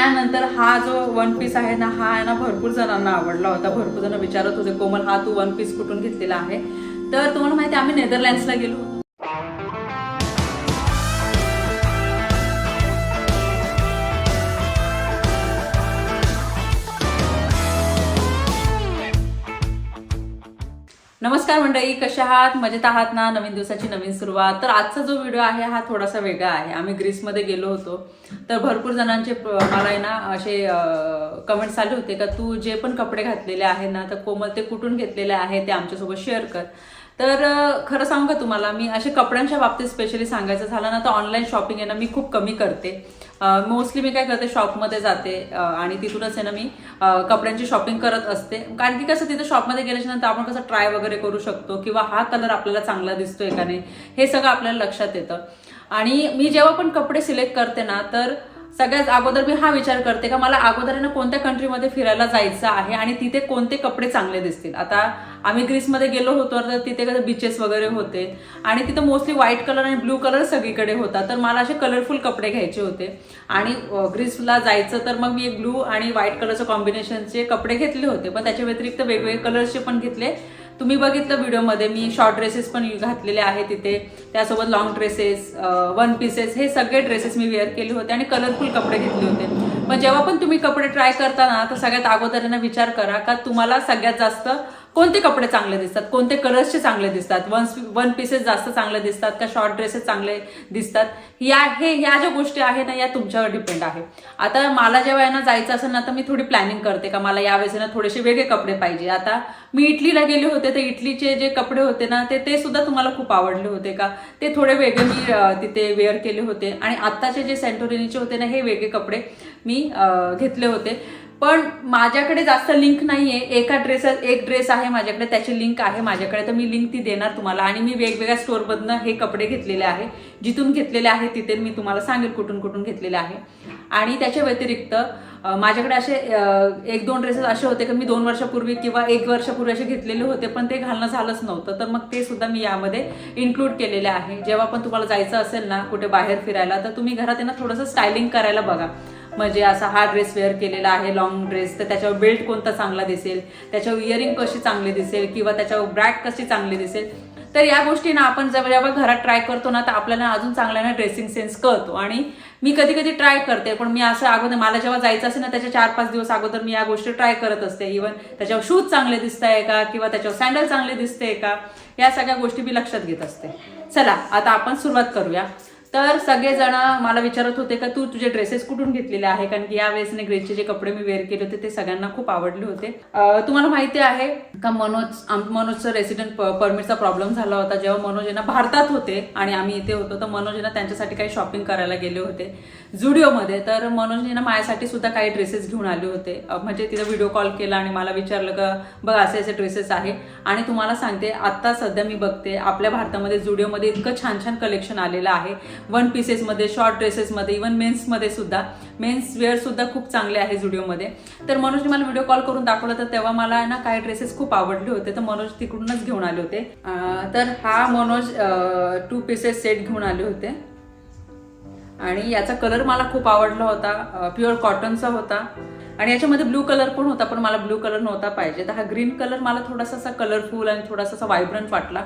त्यानंतर हा जो वन पीस आहे ना हा आहे ना भरपूर जणांना आवडला होता. भरपूर जण विचारत होते कोमल हा तू वन पीस कुठून घेतलेला आहे? तर तुम्हाला माहिती आहे, आम्ही नेदरलँड्सला गेलो नमस्कार मंडळी कशा आहात? मजेत आहात ना? नवीन दिवसाची नवीन सुरुवात. तर आजचा जो व्हिडिओ आहे हा थोडासा वेगळा आहे. आम्ही ग्रीसमध्ये गेलो होतो. तर भरपूर जणांचे मला आहे ना असे कमेंट्स आले होते का तू जे पण कपडे घातलेले आहे ना तर कोमल ते कुठून घेतलेले आहे ते आमच्यासोबत शेअर कर. तर खरं सांगू का तुम्हाला मी असे कपड्यांच्या बाबतीत स्पेशली सांगायचं झालं ना तर ऑनलाईन शॉपिंग आहे ना मी खूप कमी करते. मोस्टली मी काय करते शॉपमध्ये जाते आणि तिथूनच आहे ना मी कपड्यांची शॉपिंग करत असते. कारण की कसं तिथं शॉपमध्ये गेल्याच्यानंतर आपण कसं ट्राय वगैरे करू शकतो किंवा हा कलर आपल्याला चांगला दिसतोय का नाही हे सगळं आपल्याला लक्षात येतं. आणि मी जेव्हा पण कपडे सिलेक्ट करते ना तर सगळ्यात अगोदर मी हा विचार करते का मला अगोदर ना कोणत्या कंट्रीमध्ये फिरायला जायचं आहे आणि तिथे कोणते कपडे चांगले दिसतील? आता आम्ही ग्रीसमध्ये गेलो होतो तर तिथे कसं बीचेस वगैरे होते. आणि तिथं मोस्टली व्हाईट कलर आणि ब्लू कलर सगळीकडे होता. तर मला असे कलरफुल कपडे घ्यायचे होते. आणि ग्रीसला जायचं तर मग मी एक ब्लू आणि व्हाईट कलरचं कॉम्बिनेशनचे कपडे घेतले होते. पण त्याच्या व्यतिरिक्त वेगवेगळे कलर्सचे पण घेतले. तुम्ही बघितलं व्हिडिओमध्ये मी शॉर्ट ड्रेसेस पण घातलेले आहेत तिथे. त्यासोबत लॉंग ड्रेसेस वन पीसेस हे सगळे ड्रेसेस मी वेअर केले होते आणि कलरफुल कपडे घेतले होते. पण जेव्हा पण तुम्ही कपडे ट्राय करता ना तर सगळ्यात अगोदर यांना विचार करा का तुम्हाला सगळ्यात जास्त कोणते कपडे चांगले दिसतात? कोणते कलर्सचे चांगले दिसतात? वन वन पीसेस जास्त चांगले दिसतात का शॉर्ट ड्रेसेस चांगले दिसतात? या हे ह्या ज्या गोष्टी आहे ना या तुमच्यावर डिपेंड आहे. आता मला जेव्हा वेळेला जायचं असेल ना तर मी थोडी प्लॅनिंग करते का मला यावेळेस ना थोडेसे वेगळे कपडे पाहिजे. आता मी इटलीला गेले होते तर इटलीचे जे कपडे होते ना ते ते सुद्धा तुम्हाला खूप आवडले होते का? ते थोडे वेगळे मी तिथे वेअर केले होते. आणि आत्ताचे जे सेंटोरिनीचे होते ना हे वेगळे कपडे मी घेतले होते. पण माझ्याकडे जास्त लिंक नाही आहे एका ड्रेस एक ड्रेस आहे माझ्याकडे त्याची लिंक आहे माझ्याकडे. तर मी लिंक ती देणार तुम्हाला. आणि मी वेगवेगळ्या स्टोरमधनं हे कपडे घेतलेले आहे. जिथून घेतलेले आहे तिथे मी तुम्हाला सांगेल कुठून कुठून घेतलेले आहे. आणि त्याच्या व्यतिरिक्त माझ्याकडे असे एक दोन ड्रेसेस असे होते की मी दोन वर्षापूर्वी किंवा एक वर्षापूर्वी असे घेतलेले होते पण ते घालणं झालंच नव्हतं. तर मग ते सुद्धा मी यामध्ये इन्क्लूड केलेले आहे. जेव्हा पण तुम्हाला जायचं असेल ना कुठे बाहेर फिरायला तर तुम्ही घरात आहे थोडंसं स्टायलिंग करायला बघा. म्हणजे असा हा ड्रेस वेअर केलेला आहे लॉंग ड्रेस तर त्याच्यावर बेल्ट कोणता चांगला दिसेल? त्याच्यावर इयरिंग कशी चांगली दिसेल? किंवा त्याच्यावर ब्रॅक कशी चांगली दिसेल? तर या गोष्टी ना आपण जेव्हा जेव्हा घरात ट्राय करतो ना तर आपल्याला अजून चांगल्याने ड्रेसिंग सेन्स कळतो. आणि मी कधी कधी ट्राय करते पण मी असं अगोदर मला जेव्हा जायचं असेल ना त्याच्या चार पाच दिवस अगोदर मी या गोष्टी ट्राय करत असते. इव्हन त्याच्यावर शूज चांगले दिसत आहे का? किंवा त्याच्यावर सँडल चांगले दिसते का? या सगळ्या गोष्टी मी लक्षात घेत असते. चला आता आपण सुरुवात करूया. तर सगळेजण मला विचारत होते का तू तुझे ड्रेसेस कुठून घेतलेले आहे? कारण की यावेळेस ग्रेसचे जे कपडे मी वेअर केले होते ते सगळ्यांना खूप आवडले होते. तुम्हाला माहिती आहे का मनोज मनोजचा मनोजचं रेसिडेंट परमिटचा प्रॉब्लेम झाला होता. जेव्हा मनोज यांना भारतात होते आणि आम्ही इथे होतो तर मनोज यांना त्यांच्यासाठी काही शॉपिंग करायला गेले होते. जुडिओमध्ये. तर मनोजने ना माझ्यासाठी सुद्धा काही ड्रेसेस घेऊन आले होते. म्हणजे तिथं व्हिडिओ कॉल केला आणि मला विचारलं का बघ असे असे ड्रेसेस आहे. आणि तुम्हाला सांगते आता सध्या मी बघते आपल्या भारतामध्ये जुडिओमध्ये इतकं छान छान कलेक्शन आलेलं आहे. वन पीसेसमध्ये शॉर्ट ड्रेसेसमध्ये इव्हन मेन्समध्ये सुद्धा. मेन्स वेअर सुद्धा खूप चांगले आहे जुडिओमध्ये. तर मनोजने मला व्हिडिओ कॉल करून दाखवलं तर तेव्हा मला ना काही ड्रेसेस खूप आवडले होते तर मनोज तिकडूनच घेऊन आले होते. तर हा मनोज टू पीसेस सेट घेऊन आले होते. आणि याचा कलर मला खूप आवडला होता प्युअर कॉटनचा होता. आणि याच्यामध्ये ब्लू कलर पण होता पण मला ब्लू कलर नव्हता पाहिजे. तर हा ग्रीन कलर मला थोडासा असा कलरफुल आणि थोडासा असा व्हायब्रंट वाटला.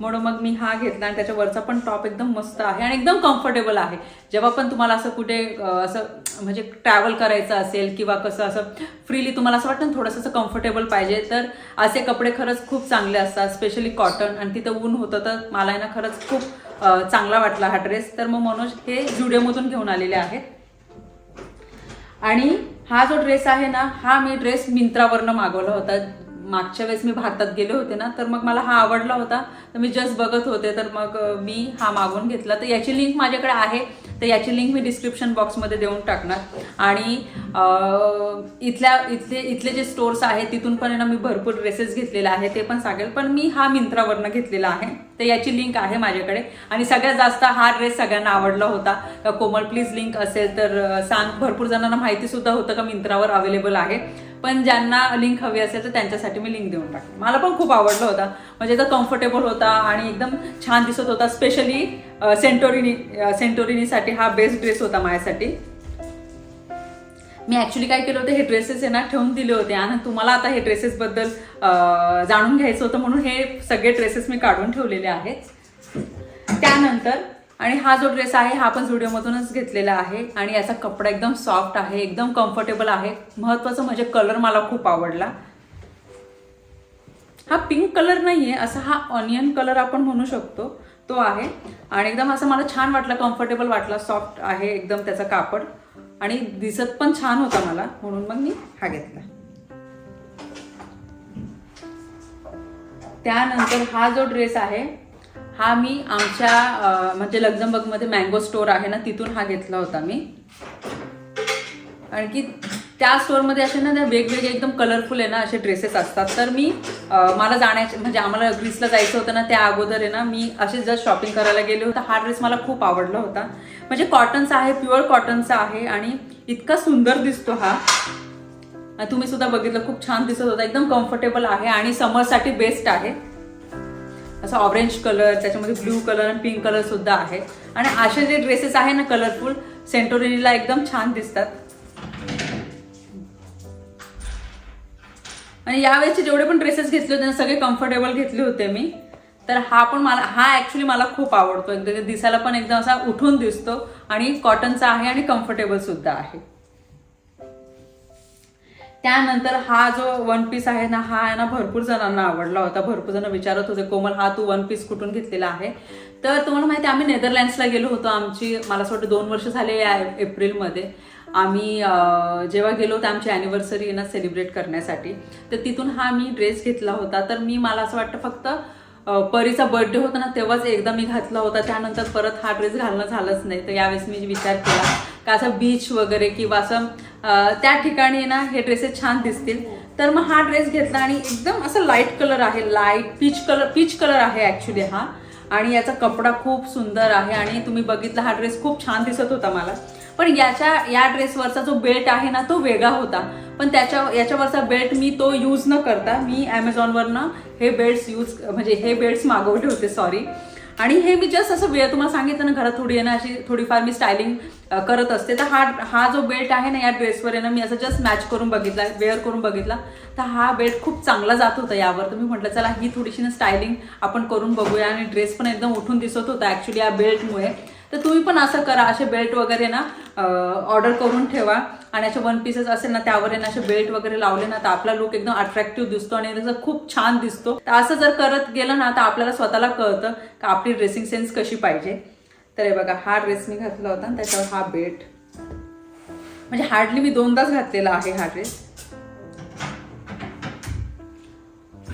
म्हणून मग मी हा घेतला आणि त्याच्यावरचा पण टॉप एकदम मस्त आहे आणि एकदम कम्फर्टेबल आहे. जेव्हा पण तुम्हाला असं कुठे असं म्हणजे ट्रॅव्हल करायचं असेल किंवा कसं असं फ्रीली तुम्हाला असं वाटतं ना थोडंसं असं कम्फर्टेबल पाहिजे तर असे कपडे खरंच खूप चांगले असतात स्पेशली कॉटन आणि तिथं ऊन होतं तर मला आहे ना खरंच खूप चांगला वाटला हा ड्रेस तर मग मनोज हे जुडिओमधून घेऊन आलेले आहेत. आणि हा जो ड्रेस आहे ना हा मी ड्रेस मिंत्रावरनं मागवला होता. मागच्या वेळेस मी भारतात गेले होते ना तर मग मला हा आवडला होता. तर मी जस्ट बघत होते तर मग मी हा मागून घेतला. तर याची लिंक माझ्याकडे आहे. तर याची लिंक मी डिस्क्रिप्शन बॉक्समध्ये देऊन टाकणार. आणि इथल्या इथले इथले जे स्टोर्स आहेत तिथून पण ना मी भरपूर ड्रेसेस घेतलेले आहे ते पण सांगेल. पण मी हा मिंत्रावरनं घेतलेला आहे. तर याची लिंक आहे माझ्याकडे. आणि सगळ्यात जास्त हा ड्रेस सगळ्यांना आवडला होता. कोमल प्लीज लिंक असेल तर सांग. भरपूर जणांना माहिती सुद्धा होतं का मिंत्रावर अवेलेबल आहे. पण ज्यांना लिंक हवी असेल तर त्यांच्यासाठी मी लिंक देऊन टाकते. मला पण खूप आवडला होता. म्हणजे तो कम्फर्टेबल होता आणि एकदम छान दिसत होता. स्पेशली सेंटोरिनी सेंटोरिनीसाठी हा बेस्ट ड्रेस होता माझ्यासाठी. मी ॲक्च्युली काय केलं होतं हे ड्रेसेस आहे ना ठेवून दिले होते. आणि तुम्हाला आता हे ड्रेसेसबद्दल जाणून घ्यायचं होतं म्हणून हे सगळे ड्रेसेस मी काढून ठेवलेले आहेत. त्यानंतर आणि हा जो ड्रेस आहे हा पण झुडिओमधूनच घेतलेला आहे. आणि याचा कपडा एकदम सॉफ्ट आहे एकदम कम्फर्टेबल आहे. महत्वाचं म्हणजे कलर मला खूप आवडला. हा पिंक कलर नाही आहे असा हा ऑनियन कलर आपण म्हणू शकतो. तो आहे. आणि एकदम असं मला छान वाटलं कम्फर्टेबल वाटला सॉफ्ट आहे एकदम त्याचा कापड. आणि दिसत पण छान होता मला म्हणून मग मी हा घेतला. त्यानंतर हा जो ड्रेस आहे हा मी आमच्या म्हणजे लक्झमबर्गमध्ये मँगो स्टोर आहे ना तिथून हा घेतला होता मी. आणखी त्या स्टोअरमध्ये असे ना त्या वेगवेगळे एकदम कलरफुल आहे ना असे ड्रेसेस असतात. तर मी मला जाण्याचे म्हणजे आम्हाला ग्रीसला जायचं होतं ना त्या अगोदर आहे ना मी असे जर शॉपिंग करायला गेले होते. हा ड्रेस मला खूप आवडला होता. म्हणजे कॉटनचा आहे प्युअर कॉटनचा आहे आणि इतका सुंदर दिसतो हा. तुम्ही सुद्धा बघितलं खूप छान दिसत होता. एकदम कम्फर्टेबल आहे आणि समरसाठी बेस्ट आहे. असा ऑरेंज कलर त्याच्यामध्ये ब्ल्यू कलर आणि पिंक कलर सुद्धा आहे. आणि असे जे ड्रेसेस आहे ना कलरफुल सेंटोरिनीला एकदम छान दिसतात. आणि यावेळेचे जेवढे पण ड्रेसेस घेतले होते ना सगळे कम्फर्टेबल घेतले होते मी. तर हा पण मला हा ॲक्च्युली मला खूप आवडतो. एकदम दिसायला पण एकदम असा उठून दिसतो आणि कॉटनचा आहे आणि कम्फर्टेबल सुद्धा आहे. त्यानंतर हा जो वन पीस आहे ना हा आहे ना भरपूर जणांना आवडला होता. भरपूर जण विचारत होते कोमल हा तू वन पीस कुठून घेतलेला आहे? तर तुम्हाला माहिती आहे, आम्ही नेदरलँड्सला गेलो होतो. आमची मला असं वाटतं दोन वर्ष झाले या एप्रिलमध्ये. आम्ही जेव्हा गेलो होतो आमची अॅनिव्हर्सरी ना सेलिब्रेट करण्यासाठी. तर तिथून हा मी ड्रेस घेतला होता. तर मी मला असं वाटतं फक्त परीचा बर्थडे होता ना तेव्हाच एकदा मी घातला होता. त्यानंतर परत हा ड्रेस घालणं झालंच नाही. तर यावेळेस मी विचार केला का असं बीच वगैरे किंवा असं त्या ठिकाणी ना हे ड्रेसेस छान दिसतील. तर मग हा ड्रेस घेतला आणि एकदम असं लाइट कलर आहे. Light peach colour peach colour आहे ॲक्च्युली हा. आणि याचा कपडा खूप सुंदर आहे आणि तुम्ही बघितला हा ड्रेस खूप छान दिसत होता मला. पण याच्या या ड्रेसवरचा जो बेल्ट आहे ना तो वेगळा होता. पण त्याच्या याच्यावरचा बेल्ट मी तो यूज न करता मी ॲमेझॉनवरनं हे बेल्ट्स यूज म्हणजे हे बेल्ट्स मागवले होते सॉरी आणि हे मी जस्ट असं वेळ तुम्हाला सांगितलं ना घरात थोडी आहे ना अशी थोडीफार मी स्टायलिंग करत असते. तर हा हा जो बेल्ट आहे ना या ड्रेसवर आहे ना मी असं जस्ट मॅच करून बघितला वेअर करून बघितला. तर हा बेल्ट खूप चांगला जात होता यावर. तर मी म्हटलं चला ही थोडीशी ना स्टायलिंग आपण करून बघूया. आणि ड्रेस पण एकदम उठून दिसत होता ॲक्च्युली या बेल्टमुळे तर तुम्ही पण असं करा असे बेल्ट वगैरे ना ऑर्डर करून ठेवा. आणि असे वन पीसेस असेल ना त्यावर आहे ना असे बेल्ट वगैरे लावले ना तर आपला लुक एकदम अट्रॅक्टिव्ह दिसतो आणि त्याचा खूप छान दिसतो. तर असं जर करत गेलं ना तर आपल्याला स्वतःला कळतं का आपली ड्रेसिंग सेन्स कशी पाहिजे. तर हे बघा हा ड्रेस मी घातला होता आणि त्याच्यावर हा बेल्ट म्हणजे हार्डली मी दोनदाच घातलेला आहे हा ड्रेस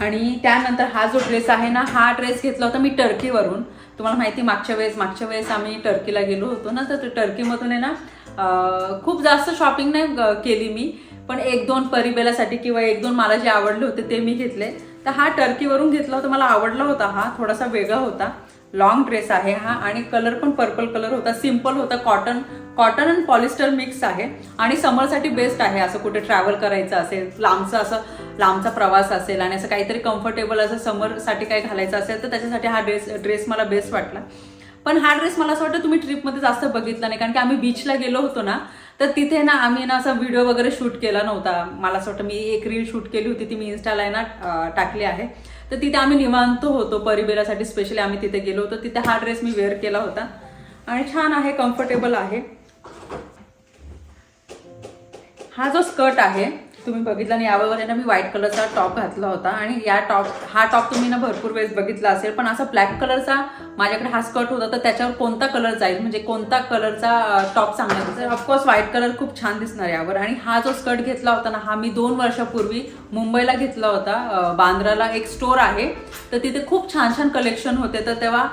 आणि त्यानंतर हा जो ड्रेस आहे ना हा ड्रेस घेतला होता मी टर्कीवरून तुम्हाला माहिती मागच्या वेळेस मागच्या वेळेस आम्ही टर्कीला गेलो होतो ना तर टर्कीमधून आहे ना खूप जास्त शॉपिंग नाही केली मी. पण एक दोन परिबेलासाठी किंवा एक दोन मला जे आवडले होते ते मी घेतले. तर हा टर्कीवरून घेतला होता मला आवडला होता हा थोडासा वेगळा होता. लॉंग ड्रेस आहे हा आणि कलर पण पर्पल कलर होता. सिंपल होता cotton cotton and polyester mix आहे आणि समरसाठी बेस्ट आहे असं कुठे ट्रॅव्हल करायचं असेल लांबचं असं लांबचा प्रवास असेल आणि असं काहीतरी कम्फर्टेबल असं समरसाठी काही घालायचं असेल तर त्याच्यासाठी हा ड्रेस ड्रेस मला बेस्ट वाटला. पण हा ड्रेस मला असं वाटतं तुम्ही ट्रिपमध्ये जास्त बघितला नाही कारण की आम्ही बीचला गेलो होतो ना तर तिथे ना आम्ही ना असा व्हिडिओ वगैरे शूट केला नव्हता. मला असं वाटतं मी एक रील शूट केली होती ती मी इन्स्टाला आहे ना टाकली आहे. तर तिथे आम्ही निवांत होतो परिबेरासाठी स्पेशली आम्ही तिथे गेलो होतो. तिथे हा ड्रेस मी वेअर केला होता. आणि छान आहे कम्फर्टेबल आहे. हा जो स्कर्ट आहे तुम्ही बघितला आणि यावर ना मी व्हाईट कलरचा टॉप घातला होता आणि या टॉप हा टॉप तुम्ही ना भरपूर वेळेस बघितला असेल पण असा ब्लॅक कलरचा माझ्याकडे हा स्कर्ट होता तर त्याच्यावर कोणता कलर जाईल? म्हणजे कोणता कलरचा टॉप चांगला दिसेल ऑफकोर्स व्हाईट कलर खूप छान दिसणार यावर. आणि हा जो स्कर्ट घेतला होता ना हा मी दोन वर्षापूर्वी मुंबईला घेतला होता बांद्राला एक स्टोर आहे. तर तिथे खूप छान छान कलेक्शन होते तर तेव्हा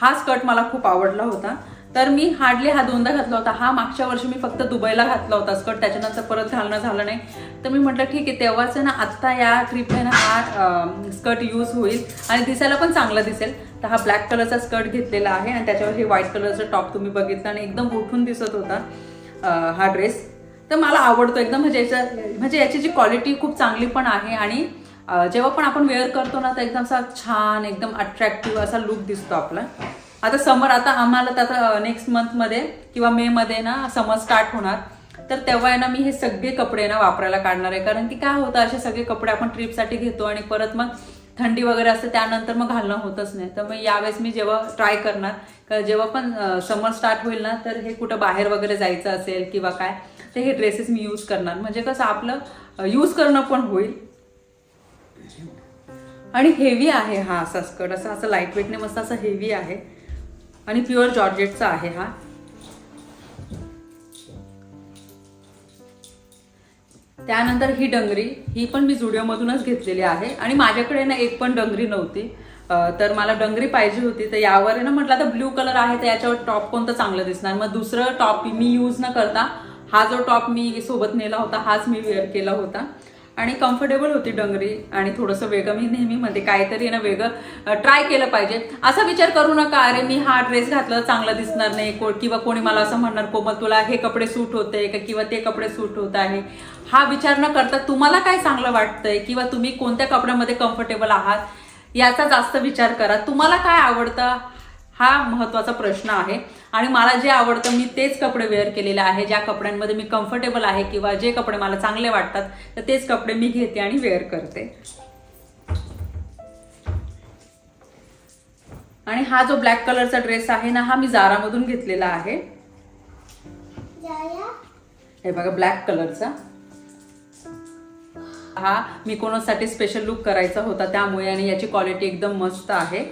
हा स्कर्ट मला खूप आवडला होता. तर मी हार्डली हा दोनदा घातला होता. हा मागच्या वर्षी मी फक्त दुबईला घातला होता स्कर्ट त्याच्यानंतर परत घालणं झालं नाही. तर मी म्हटलं ठीक आहे तेव्हाच आहे ना आत्ता या ट्रिपला ना हा स्कर्ट यूज होईल आणि दिसायला पण चांगला दिसेल. तर हा ब्लॅक कलरचा स्कर्ट घेतलेला आहे आणि त्याच्यावर हे व्हाईट कलरचं टॉप तुम्ही बघितलं आणि एकदम उठून दिसत होता हा ड्रेस तर मला आवडतो एकदम म्हणजे याच्या म्हणजे याची जी क्वालिटी खूप चांगली पण आहे आणि जेव्हा पण आपण वेअर करतो ना तर एकदम असा छान एकदम अट्रॅक्टिव्ह असा लुक दिसतो आपला. आता समर आता आम्हाला तर आता नेक्स्ट मंथमध्ये किंवा मे मध्ये ना समर स्टार्ट होणार. तर तेव्हा ना मी हे सगळे कपडे ना वापरायला काढणार आहे. कारण की काय होतं असे सगळे कपडे आपण ट्रिपसाठी घेतो आणि परत मग थंडी वगैरे असते त्यानंतर मग घालणं होतच नाही. तर मग यावेळेस मी जेव्हा ट्राय करणार जेव्हा पण समर स्टार्ट होईल ना तर हे कुठं बाहेर वगैरे जायचं असेल किंवा काय तर हे ड्रेसेस मी यूज करणार. म्हणजे कसं आपलं यूज करणं पण होईल. आणि हेवी आहे हा असा स्कर्ट असं असं लाइट वेटने मस्त असं हेवी आहे. आणि प्युअर जॉर्जेटचा आहे हा. त्यानंतर ही डंगरी ही पण मी जुडिओमधूनच घेतलेली आहे. आणि माझ्याकडे ना एक पण डंगरी नव्हती. तर मला डंगरी पाहिजे होती तर यावर ना म्हटलं आता ब्ल्यू कलर आहे तर याच्यावर टॉप कोणतं चांगलं दिसणार? मग दुसरं टॉप मी यूज न करता हा जो टॉप मी सोबत नेला होता हाच मी वेअर केला होता. आणि कम्फर्टेबल होती डंगरी आणि थोडंसं वेगळं. मी नेहमी म्हणते काहीतरी ना वेगळं ट्राय केलं पाहिजे. असा विचार करू नका अरे मी हा ड्रेस घातला चांगला दिसणार नाही. को- किंवा कोणी मला असं म्हणणार कोमल तुला हे कपडे सूट होते का? किंवा ते कपडे सूट होत आहे. हा विचार न करता तुम्हाला काय चांगलं वाटतंय? किंवा तुम्ही कोणत्या कपड्यामध्ये कम्फर्टेबल आहात? याचा जास्त विचार करा. तुम्हाला काय आवडतं? हा महत्त्वाचा प्रश्न आहे. आणि मला जे आवडतं मी तेच कपडे वेअर केलेले आहे. ज्या कपड्यांमध्ये मी कम्फर्टेबल आहे किंवा जे कपडे मला चांगले वाटतात तर तेच कपडे मी घेते आणि वेअर करते. आणि हा जो ब्लॅक कलरचा ड्रेस आहे ना हा मी जारामधून घेतलेला आहे. हे बघा ब्लॅक कलरचा हा मी कोणासाठी स्पेशल लुक करायचा होता त्यामुळे आणि याची क्वालिटी एकदम मस्त आहे.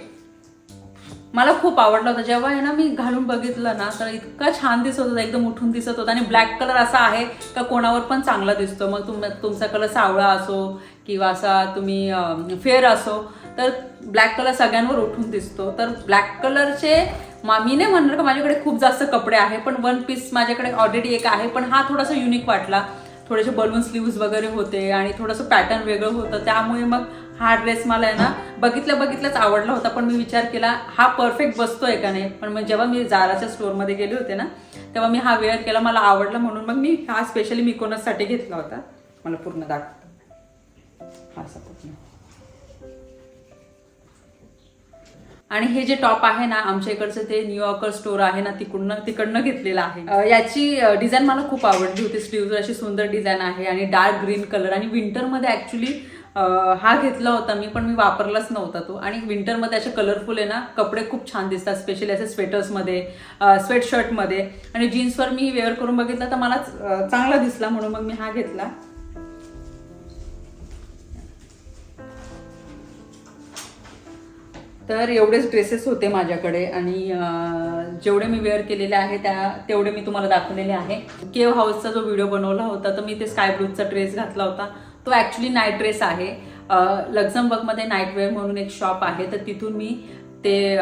मला खूप आवडला होता. जेव्हा आहे ना मी घालून बघितलं ना तर इतका छान दिसत होता एकदम उठून दिसत होता. आणि ब्लॅक कलर असा आहे का कोणावर पण चांगला दिसतो. मग तुम तुमचा कलर सावळा असो किंवा असा तुम्ही फेअर असो तर ब्लॅक कलर सगळ्यांवर उठून दिसतो. तर ब्लॅक कलरचे मा- मी नाही म्हणणार का माझ्याकडे खूप जास्त कपडे आहे पण वन पीस माझ्याकडे ऑलरेडी एक आहे पण हा थोडासा युनिक वाटला. थोडेसे बलून स्लीव्स वगैरे होते आणि थोडंसं पॅटर्न वेगळं होतं. त्यामुळे मग हा ड्रेस मला आहे ना बघितल्या बघितल्याच आवडला होता पण मी विचार केला हा परफेक्ट बसतोय का नाही? पण मग जेव्हा मी जाराच्या स्टोअरमध्ये गेले होते ना तेव्हा मी हा वेअर केला मला आवडला म्हणून मग मी हा स्पेशली मिकोनससाठी घेतला होता? मला पूर्ण दाखवतो हा असा पूर्ण. आणि हे जे टॉप आहे ना आमच्या इकडचं ते न्यूयॉर्कर स्टोर आहे ना तिकडनं तिकडनं घेतलेलं आहे. याची डिझाईन मला खूप आवडली होती. स्लीव्ह अशी सुंदर डिझाईन आहे आणि डार्क ग्रीन कलर आणि विंटरमध्ये ॲक्च्युली हा घेतला होता मी पण मी वापरलाच नव्हता तो. आणि विंटरमध्ये असे कलरफुल आहे ना कपडे खूप छान दिसतात स्पेशली असे स्वेटर्समध्ये स्वेट शर्टमध्ये आणि जीन्सवर मी वेअर करून बघितला तर मला चांगला दिसला म्हणून मग मी हा घेतला. तर एवढेच ड्रेसेस होते माझ्याकडे. आणि जेवढे मी वेअर केलेले आहे त्या तेवढे मी तुम्हाला दाखवलेले आहे. केव हाऊसचा जो व्हिडिओ बनवला होता तर मी ते स्काय ब्लूचा ड्रेस घातला होता. तो ॲक्च्युली नाईट ड्रेस आहे. लक्झमबर्गमध्ये नाईटवेअर म्हणून एक शॉप आहे. तर तिथून मी ते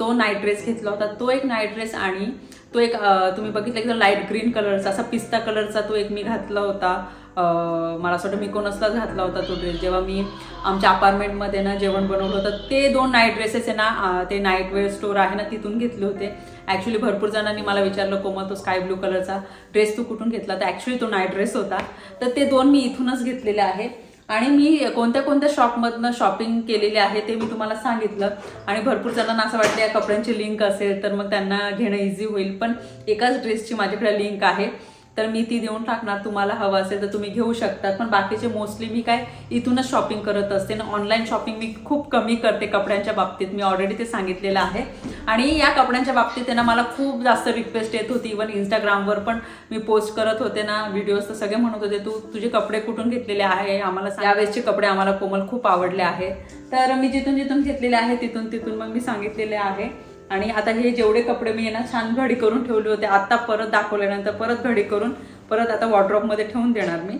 तो नाईट ड्रेस घेतला होता. तो एक नाईट ड्रेस आणि तो एक तुम्ही बघितलं की लाइट ग्रीन कलरचा असा पिस्ता कलरचा तो एक मी घातला होता. मला असं वाटतं मी कोणसलाच घातला होता तो ड्रेस जेव्हा मी आमच्या अपार्टमेंटमध्ये ना जेवण बनवलं होतं ते दोन नाईट ड्रेसेस आहे ना ते नाईट वेअर स्टोअर आहे ना तिथून घेतले होते. ॲक्च्युली भरपूर जणांनी मला विचारलं कोमल तो स्काय ब्लू कलरचा ड्रेस तू कुठून घेतला? तर ॲक्च्युली तो नाईट ड्रेस होता. तर ते दोन मी इथूनच घेतलेले आहे. आणि मी कोणत्या कोणत्या शॉपमधनं शॉपिंग केलेली आहे ते मी तुम्हाला सांगितलं. आणि भरपूर जणांना असं वाटतं या कपड्यांची लिंक असेल तर मग त्यांना घेणं इझी होईल. पण एकाच ड्रेसची माझ्याकडे लिंक आहे. तर मी ती देऊन टाकणार तुम्हाला हवं असेल तर तुम्ही घेऊ शकतात. पण बाकीचे मोस्टली मी काय इथूनच शॉपिंग करत असते ना ऑनलाईन शॉपिंग मी खूप कमी करते कपड्यांच्या बाबतीत. मी ऑलरेडी ते सांगितलेलं आहे. आणि या कपड्यांच्या बाबतीत त्यांना ना मला खूप जास्त रिक्वेस्ट येत होती. इवन इंस्टाग्रामवर पण मी पोस्ट करत होते ना व्हिडिओज तर सगळे म्हणत होते तू तुझे कपडे कुठून घेतलेले आहे? आम्हाला यावेळेसचे कपडे आम्हाला कोमल खूप आवडले आहे. तर मी जिथून जिथून घेतलेले आहे तिथून तिथून मग मी सांगितलेले आहे. आणि आता हे जेवढे कपडे मी ना छान घडी करून ठेवले होते आता परत दाखवल्यानंतर परत घडी करून परत आता वॉर्ड्रॉपमध्ये ठेवून देणार मी.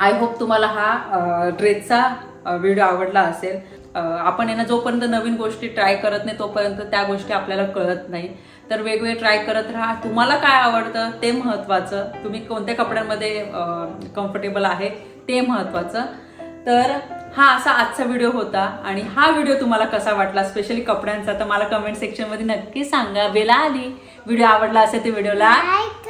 आय होप तुम्हाला हा ड्रेसचा व्हिडिओ आवडला असेल. आपण आहे ना जोपर्यंत नवीन गोष्टी ट्राय करत नाही तोपर्यंत त्या गोष्टी आपल्याला कळत नाही. तर वेगवेगळे ट्राय करत राहा. तुम्हाला काय आवडतं ते महत्त्वाचं तुम्ही कोणत्या कपड्यांमध्ये कम्फर्टेबल आहे ते महत्त्वाचं तर हा असा आजचा व्हिडिओ होता आणि हा व्हिडिओ तुम्हाला कसा वाटला स्पेशली कपड्यांचा तर मला कमेंट सेक्शनमध्ये नक्की सांगा. बेला आली. व्हिडिओ आवडला असेल तर व्हिडिओला Like